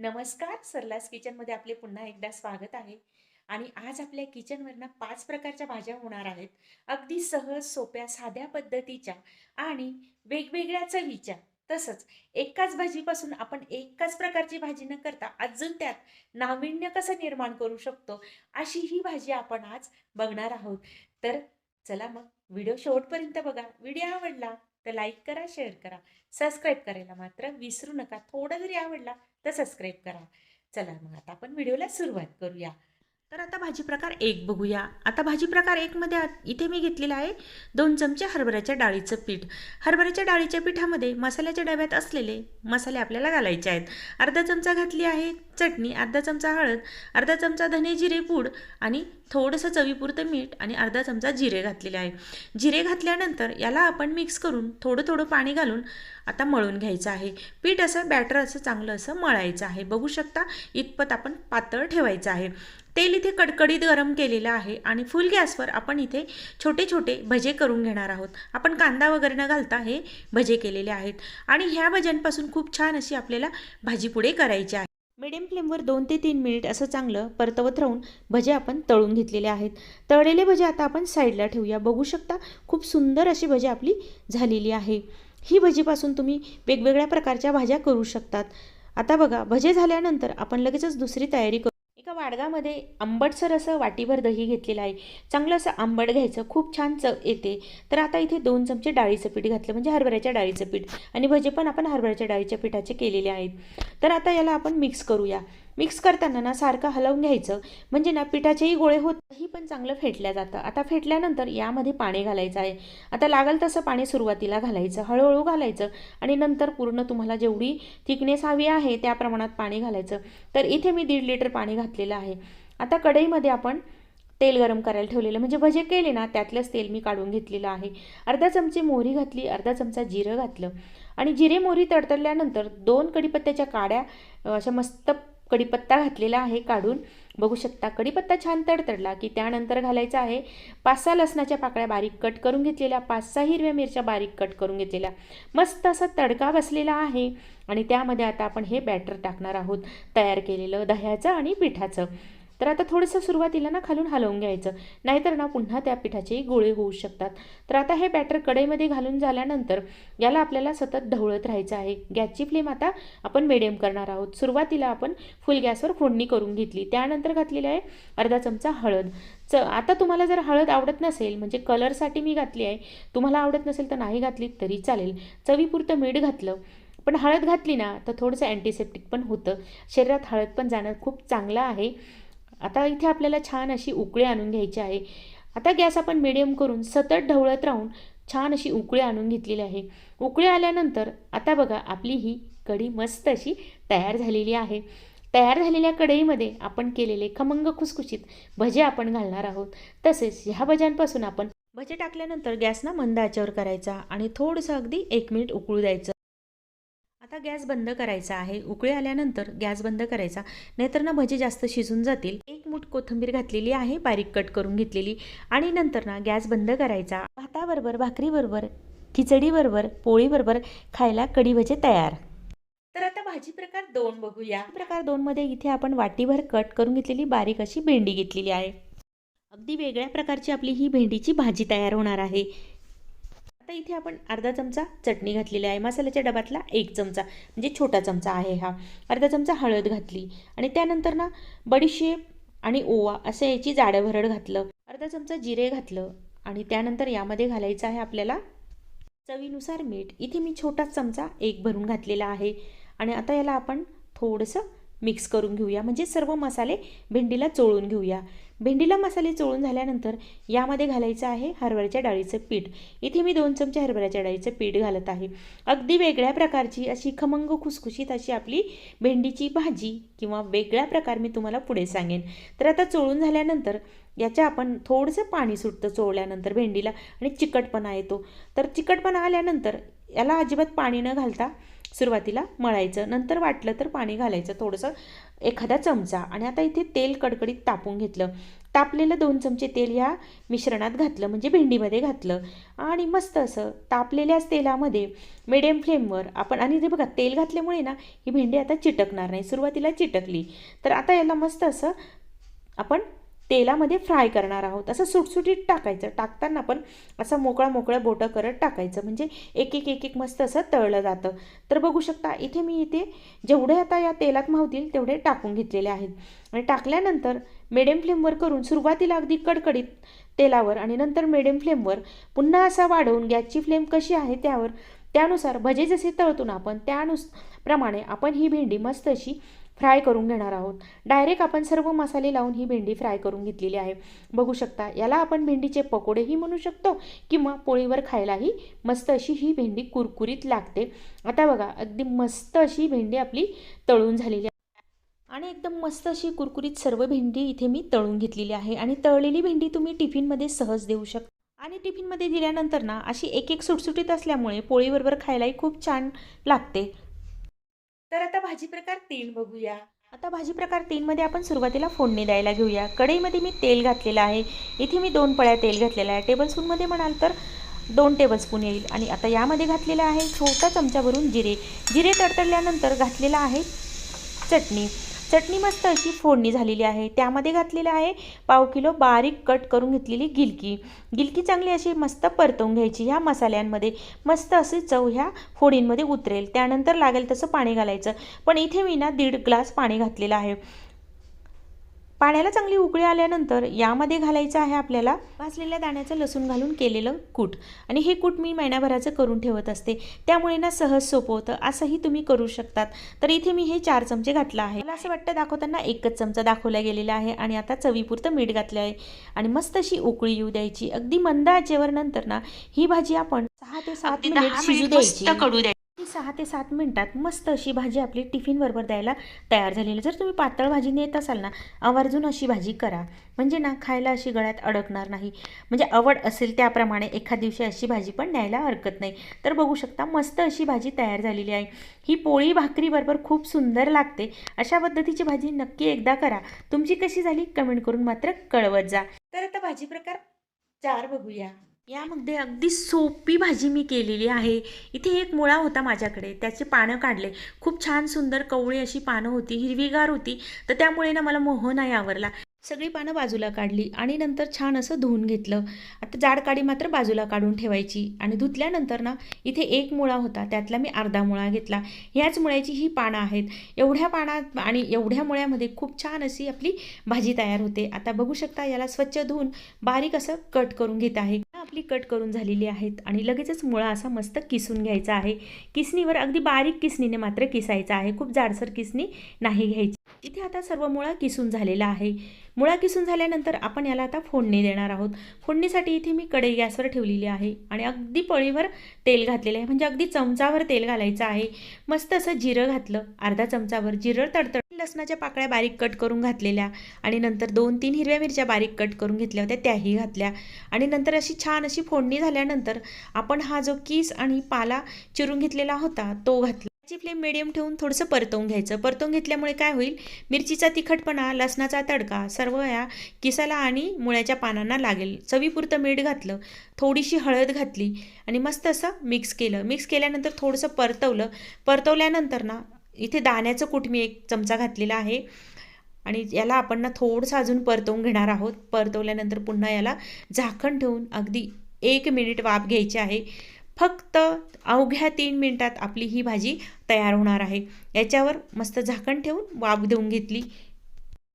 नमस्कार सरलास किचनमध्ये आपले पुन्हा एकदा स्वागत आहे. आणि आज आपल्या किचनवर ना पाच प्रकारच्या भाज्या होणार आहेत. अगदी सहज सोप्या साध्या पद्धतीच्या आणि वेगवेगळ्या चवीच्या तसंच एकाच भाजीपासून आपण एकाच प्रकारची भाजी न करता अजून त्यात नाविन्य कसं निर्माण करू शकतो अशी ही भाजी आपण आज बघणार आहोत. तर चला मग व्हिडिओ शेवटपर्यंत बघा. व्हिडिओ आवडला तर लाईक करा शेअर करा. सबस्क्राईब करायला मात्र विसरू नका. थोडा जरी आवडला तर सबस्क्राईब करा. चला मग आता आपण व्हिडिओला सुरुवात करूया. तर आता भाजी प्रकार एक बघूया. आता भाजी प्रकार एकमध्ये आ- इथे मी घेतलेला आहे दोन चमचे हरभऱ्याच्या डाळीचं पीठ. हरभऱ्याच्या डाळीच्या पिठामध्ये मसाल्याच्या डब्यात असलेले मसाले आपल्याला घालायचे आहेत. अर्धा चमचा घातली आहे चटणी अर्धा चमचा हळद अर्धा चमचा धने जिरे पूड आणि थोडंसं चवीपुरतं मीठ आणि अर्धा चमचा जिरे घातलेले आहे. जिरे घातल्यानंतर याला आपण मिक्स करून थोडं थोडं पाणी घालून आता मळून घ्यायचं आहे. पीठ असं बॅटर असं चांगलं असं मळायचं आहे. बघू शकता इतपत आपण पातळ ठेवायचं आहे. तेल इथे कडकडीत गरम केलेलं आहे आणि फुल गॅसवर आपण इथे छोटे छोटे भजे करून घेणार आहोत. आपण कांदा वगैरे न घालता हे भजे केलेले आहेत. आणि ह्या भज्यांपासून खूप छान अशी आपल्याला भाजी पुढे करायची आहे मिडियम फ्लेमवर दोन ते तीन मिनिट असं चांगलं परतवत राहून भजे आपण तळून घेतलेले आहेत. तळलेले भजे आता आपण साईडला ठेवूया. बघू शकता खूप सुंदर अशी भजे आपली झालेली आहे. ही भजीपासून तुम्ही वेगवेगळ्या प्रकारच्या भाज्या करू शकतात. आता बघा भजे झाल्यानंतर आपण लगेचच दुसरी तयारी करू. एका वाडगामध्ये आंबटसर असं वाटीभर दही घेतलेलं आहे. चांगलं असं आंबट घ्यायचं खूप छान चव येते. तर आता इथे दोन चमचे डाळीचं पीठ घातलं म्हणजे हरभऱ्याच्या डाळीचं पीठ. आणि भजे पण आपण हरभऱ्याच्या डाळीच्या पिठाचे केलेले आहेत. तर आता याला आपण मिक्स करूया. मिक्स करताना ना सारखं हलवून घ्यायचं. म्हणजे ना पिठाचेही गोळे होत ही पण चांगलं फेटल्या जातं. आता फेटल्यानंतर यामध्ये पाणी घालायचं आहे. आता लागेल तसं पाणी सुरुवातीला घालायचं. हळूहळू घालायचं आणि नंतर पूर्ण तुम्हाला जेवढी थिकनेस हवी आहे त्या प्रमाणात पाणी घालायचं. तर इथे मी दीड लिटर पाणी घातलेलं आहे. आता कढईमध्ये आपण तेल गरम करायला ठेवलेलं. म्हणजे भजे केले ना त्यातलंच तेल मी काढून घेतलेलं आहे. अर्धा चमचे मोहरी घातली अर्धा चमचा जिरं घातलं. आणि जिरे मोहरी तडतडल्यानंतर दोन कडीपत्त्याच्या काड्या अशा मस्त कढीपत्ता घातलेला आहे काढून. बघू शकता कढीपत्ता छान तडतडला की त्यानंतर घालायचा आहे पाच सहा लसणाच्या पाकळ्या बारीक कट करून घेतलेल्या पाच सहा हिरव्या मिरच्या बारीक कट करून घेतलेल्या. मस्त असा तडका बसलेला आहे आणि त्यामध्ये आता आपण हे बॅटर टाकणार आहोत. तयार केलेलं दह्याचं आणि पिठाचं. तर आता थोडंसं सुरुवातीला ना खालून हलवून घ्यायचं. नाहीतर ना पुन्हा त्या पिठाचे गोळे होऊ शकतात. तर आता हे बॅटर कढईमध्ये घालून झाल्यानंतर याला आपल्याला सतत ढवळत राहायचं आहे. गॅसची फ्लेम आता आपण मिडियम करणार आहोत. सुरुवातीला आपण फुल गॅसवर फोडणी करून घेतली. त्यानंतर घातलेलं आहे अर्धा चमचा हळद. च आता तुम्हाला जर हळद आवडत नसेल म्हणजे कलरसाठी मी घातली आहे. तुम्हाला आवडत नसेल तर नाही घातली तरी चालेल. चवीपुरतं मीठ घातलं. पण हळद घातली ना तर थोडंसं अँटीसेप्टिक पण होतं. शरीरात हळद पण जाणं खूप चांगलं आहे. आता इथे आपल्याला छान अशी उकळी आणून घ्यायची आहे. आता गॅस आपण मिडियम करून सतत ढवळत राहून छान अशी उकळी आणून घेतलेली आहे. उकळी आल्यानंतर आता बघा आपली ही कढी मस्त अशी तयार झालेली आहे. तयार झालेल्या कढईमध्ये आपण केलेले खमंग खुसखुशीत भजे आपण घालणार आहोत. तसेच ह्या भज्यांपासून आपण भजे टाकल्यानंतर गॅसना मंद आचेवर करायचा आणि थोडंसं अगदी एक मिनिट उकळू द्यायचं. आता गॅस बंद करायचा आहे. उकळी आल्यानंतर गॅस बंद करायचा. नाहीतर ना भजी जास्त शिजून जातील. एक मूठ कोथिंबीर घातलेली आहे. बारीक कट करून घेतलेली. आणि नंतर ना गॅस बंद करायचा. भाताबरोबर भाकरीबरोबर खिचडीबरोबर पोळीबरोबर खायला कढी भजे तयार. तर आता भाजी प्रकार दोन बघूया. प्रकार दोन मध्ये इथे आपण वाटीभर कट करून घेतलेली बारीक अशी भेंडी घेतलेली आहे. अगदी वेगळ्या प्रकारची आपली ही भेंडीची भाजी तयार होणार आहे. आता इथे आपण अर्धा चमचा चटणी घातलेली आहे. मसाल्याच्या डब्यातला एक चमचा म्हणजे छोटा चमचा आहे हा. अर्धा चमचा हळद घातली आणि त्यानंतर ना बडीशेप आणि ओवा असं याची जाडं भरड घातलं. अर्धा चमचा जिरे घातलं आणि त्यानंतर यामध्ये घालायचं आहे आपल्याला चवीनुसार मीठ. इथे मी छोटाच चमचा एक भरून घातलेला आहे आणि आता याला आपण थोडंसं मिक्स करून घेऊया. म्हणजे सर्व मसाले भेंडीला चोळून घेऊया. भेंडीला मसाले चोळून झाल्यानंतर यामध्ये घालायचं आहे हरभऱ्याच्या डाळीचं पीठ. इथे मी दोन चमचे हरभऱ्याच्या डाळीचं पीठ घालत आहे. अगदी वेगळ्या प्रकारची अशी खमंग खुसखुशीत अशी आपली भेंडीची भाजी किंवा वेगळ्या प्रकार मी तुम्हाला पुढे सांगेन. तर आता चोळून झाल्यानंतर याच्या आपण थोडंसं पाणी सुटतं चोळल्यानंतर भेंडीला आणि चिकटपणा येतो. तर चिकटपणा आल्यानंतर याला अजिबात पाणी न घालता सुरुवातीला मळायचं नंतर वाटलं तर पाणी घालायचं थोडंसं एखादा चमचा. आणि आता इथे तेल कडकडीत तापून घेतलं. तापलेलं दोन चमचे तेल ह्या मिश्रणात घातलं म्हणजे भेंडीमध्ये घातलं. आणि मस्त असं तापलेल्याच तेलामध्ये मिडियम फ्लेमवर आपण आणि ते बघा तेल घातल्यामुळे ना ही भेंडी आता चिटकणार नाही. सुरुवातीला चिटकली. तर आता याला मस्त असं आपण तेलामध्ये फ्राय करणार आहोत. असं सुटसुटीत टाकायचं. टाकताना पण असं मोकळा मोकळा बोटं करत टाकायचं. म्हणजे एक एक एक एक मस्त असं तळलं जातं. तर बघू शकता इथे मी इथे जेवढे आता या तेलात मावतील तेवढे टाकून घेतलेले आहेत. आणि टाकल्यानंतर मिडियम फ्लेमवर करून सुरुवातीला अगदी कडकडीत तेलावर आणि नंतर मिडियम फ्लेमवर पुन्हा असा वाढवून गॅसची फ्लेम कशी आहे त्यावर त्यानुसार भजे जसे तळतो ना आपण त्यानुस प्रमाणे आपण ही भेंडी मस्त अशी फ्राय करून घेणार आहोत. डायरेक्ट आपण सर्व मसाले लावून ही भेंडी फ्राय करून घेतलेली आहे. बघू शकता याला आपण भेंडीचे पकोडेही म्हणू शकतो किंवा पोळीवर खायलाही मस्त अशी ही भेंडी कुरकुरीत लागते. आता बघा अगदी मस्त अशी भेंडी आपली तळून झालेली आहे. आणि एकदम मस्त अशी कुरकुरीत सर्व भेंडी इथे मी तळून घेतलेली आहे. आणि तळलेली भेंडी तुम्ही टिफिनमध्ये सहज देऊ शकता. आणि टिफिनमध्ये दिल्यानंतर ना अशी एक एक सुटसुटीत असल्यामुळे पोळीबरोबर खायलाही खूप छान लागते. तर आता भाजी प्रकार तीन बघूया. आता भाजी प्रकार तीनमध्ये आपण सुरुवातीला फोडणी द्यायला घेऊया. कढईमध्ये मी तेल घातलेलं आहे. इथे मी दोन पळ्या तेल घातलेलं आहे. टेबलस्पूनमध्ये म्हणाल तर दोन टेबलस्पून येईल. आणि आता यामध्ये घातलेलं आहे छोटा चमचा भरून जिरे. जिरे तडतडल्यानंतर घातलेलं आहे चटणी. चटणी मस्त अशी फोडणी झालेली आहे. त्यामध्ये घातलेलं आहे पाव किलो बारीक कट करून घेतलेली गिलकी. गिलकी चांगली अशी मस्त परतवून घ्यायची. ह्या मसाल्यांमध्ये मस्त अशी चव ह्या फोडींमध्ये उतरेल. त्यानंतर लागेल तसं पाणी घालायचं. पण इथे मी ना दीड ग्लास पाणी घातलेलं आहे. पाण्याला चांगली उकळी आल्यानंतर यामध्ये घालायचं आहे आपल्याला भाजलेल्या दाण्याचं लसूण घालून केलेलं कूट. आणि हे कूट मी महिनाभराचं करून ठेवत असते. त्यामुळे ना सहज सोपं होतं. असंही तुम्ही करू शकतात. तर इथे मी हे चार चमचे घातलं आहे. मला असं वाटतं दाखवताना एकच चमचा दाखवला गेलेला आहे आणि आता चवीपुरतं मीठ घातलं आहे. आणि मस्त अशी उकळी येऊ द्यायची. अगदी मंद आचेवर नंतर ना ही भाजी आपण सहा ते सात मिनिट शिजू द्यायची. कडू द्या ही सहा ते सात मिनटात मस्त अशी भाजी आपली टिफिनबरोबर द्यायला तयार झालेली. जर तुम्ही पातळ भाजी नेत असाल ना आवर्जून अशी भाजी करा. म्हणजे ना खायला अशी गळ्यात अडकणार नाही. म्हणजे आवड असेल त्याप्रमाणे एखाद दिवशी अशी भाजी पण न्यायला हरकत नाही. तर बघू शकता मस्त अशी भाजी तयार झालेली आहे. ही पोळी भाकरीबरोबर खूप सुंदर लागते. अशा पद्धतीची भाजी नक्की एकदा करा. तुमची कशी झाली? कमेंट करून मात्र कळवत जा. तर आता भाजी प्रकार चार बघूया. यामध्ये अगदी सोपी भाजी मी केलेली आहे. इथे एक मुळा होता माझ्याकडे. त्याचे पानं काढले. खूप छान सुंदर कवळी अशी पानं होती. हिरवीगार होती. तर त्यामुळे ना मला मोह नाही आवरला. सगळी पानं बाजूला काढली आणि नंतर छान असं धुवून घेतलं. आता जाड काडी मात्र बाजूला काढून ठेवायची आणि धुतल्यानंतर ना इथे एक मुळा होता त्यातला मी अर्धा मुळा घेतला. ह्याच मुळ्याची ही पानं आहेत. एवढ्या पानात आणि एवढ्या मुळ्यामध्ये खूप छान अशी आपली भाजी तयार होते. आता बघू शकता याला स्वच्छ धुवून बारीक असं कट करून घेत आहे. आपली कट करून झालेली आहेत आणि लगेचच मुळा असा मस्त किसून घ्यायचा आहे. किसणीवर अगदी बारीक किसणीने मात्र किसायचा आहे. खूप जाडसर किसणी नाही घ्यायची. इथे आता सर्व मुळा किसून झालेला आहे. मुळा किसून झाल्यानंतर आपण याला आता फोडणी देणार आहोत. फोडणीसाठी इथे मी कढई गॅसवर ठेवलेली आहे आणि अगदी पळीवर तेल घातलेलं आहे. म्हणजे अगदी चमचावर तेल घालायचं आहे. मस्त असं जिरं घातलं. अर्धा चमचावर जिरं तडतड लसणाच्या पाकळ्या बारीक कट करून घातलेल्या आणि नंतर दोन तीन हिरव्या मिरच्या बारीक कट करून घेतल्या होत्या त्याही घातल्या. आणि नंतर अशी छान अशी फोडणी झाल्यानंतर आपण हा जो किस आणि पाला चिरून घेतलेला होता तो घातला. त्याची फ्लेम मिडियम ठेवून थोडंसं परतवून घ्यायचं. परतवून घेतल्यामुळे काय होईल? मिरचीचा तिखटपणा लसणाचा तडका सर्व या किसाला आणि मुळ्याच्या पानांना लागेल. चवीपुरतं मीठ घातलं थोडीशी हळद घातली आणि मस्त असं मिक्स केलं. मिक्स केल्यानंतर थोडंसं परतवलं. परतवल्यानंतर ना इथे दाण्याचं कूट मी एक चमचा घातलेला आहे आणि याला आपण ना थोडंसं अजून परतवून घेणार आहोत. परतवल्यानंतर पुन्हा याला झाकण ठेवून अगदी एक मिनिट वाफ घ्यायची आहे. फक्त अवघ्या तीन मिनटात आपली ही भाजी तयार होणार आहे. याच्यावर मस्त झाकण ठेवून वाफ देऊन घेतली.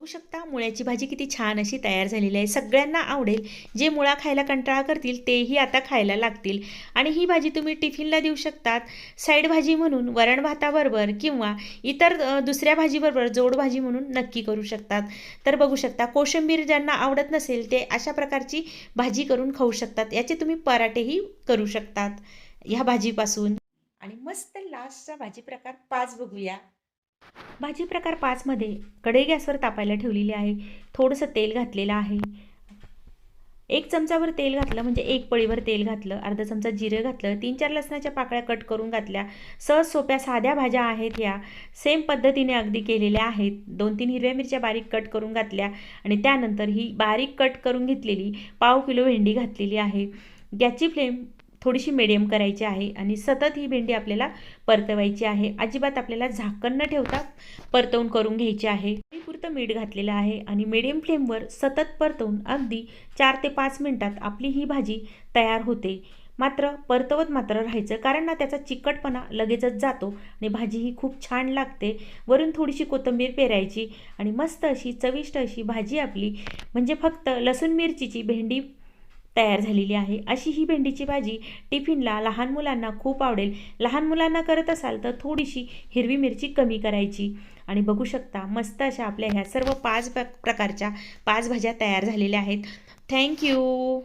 बघू शकता? मुळ्याची भाजी किती छान अशी तयार झालेली आहे. सगळ्यांना आवडेल. जे मुळा खायला कंटाळा करतील तेही आता खायला लागतील. आणि ही भाजी तुम्ही टिफिनला देऊ शकतात. साईड भाजी म्हणून वरण भाताबरोबर किंवा इतर दुसऱ्या भाजीबरोबर जोड भाजी म्हणून नक्की करू शकतात. तर बघू शकता कोशिंबीर ज्यांना आवडत नसेल ते अशा प्रकारची भाजी करून खाऊ शकतात. याचे तुम्ही पराठेही करू शकतात. ह्या भाजीपासून. आणि मस्त लास्टचा भाजी प्रकार पाच बघूया. भाजी प्रकार पाचमध्ये कढई गॅसवर तापायला ठेवलेली आहे. थोडंसं तेल घातलेलं आहे. एक चमचावर तेल घातलं म्हणजे एक पळीवर तेल घातलं अर्धा चमचा जिरं घातलं तीन चार लसणाच्या पाकळ्या कट करून घातल्या. सहज सोप्या साध्या भाज्या आहेत ह्या. सेम पद्धतीने अगदी केलेल्या आहेत. दोन तीन हिरव्या मिरच्या बारीक कट करून घातल्या आणि त्यानंतर ही बारीक कट करून घेतलेली पाव किलो भेंडी घातलेली आहे. गॅसची फ्लेम थोडीशी मिडियम करायची आहे आणि सतत ही भेंडी आपल्याला परतवायची आहे. अजिबात आपल्याला झाकण न ठेवता परतवून करून घ्यायची आहे. पुरतं मीठ घातलेलं आहे आणि मिडियम फ्लेमवर सतत परतवून अगदी चार ते पाच मिनटात आपली ही भाजी तयार होते. मात्र परतवत मात्र राहायचं कारण ना त्याचा चिकटपणा लगेचच जातो आणि भाजी ही खूप छान लागते. वरून थोडीशी कोथिंबीर पेरायची आणि मस्त अशी चविष्ट अशी भाजी आपली. म्हणजे फक्त लसूण मिरचीची भेंडी तयार झालेली आहे. अशी ही भेंडीची भाजी टिफिनला लहान मुलांना खूप आवडेल. लहान मुलांना करत असाल तर थोडीशी हिरवी मिरची कमी करायची. आणि बघू शकता मस्त अशा आपल्या ह्या सर्व पाच प्र- प्रकारच्या पाच भाज्या तयार झालेल्या आहेत. थँक्यू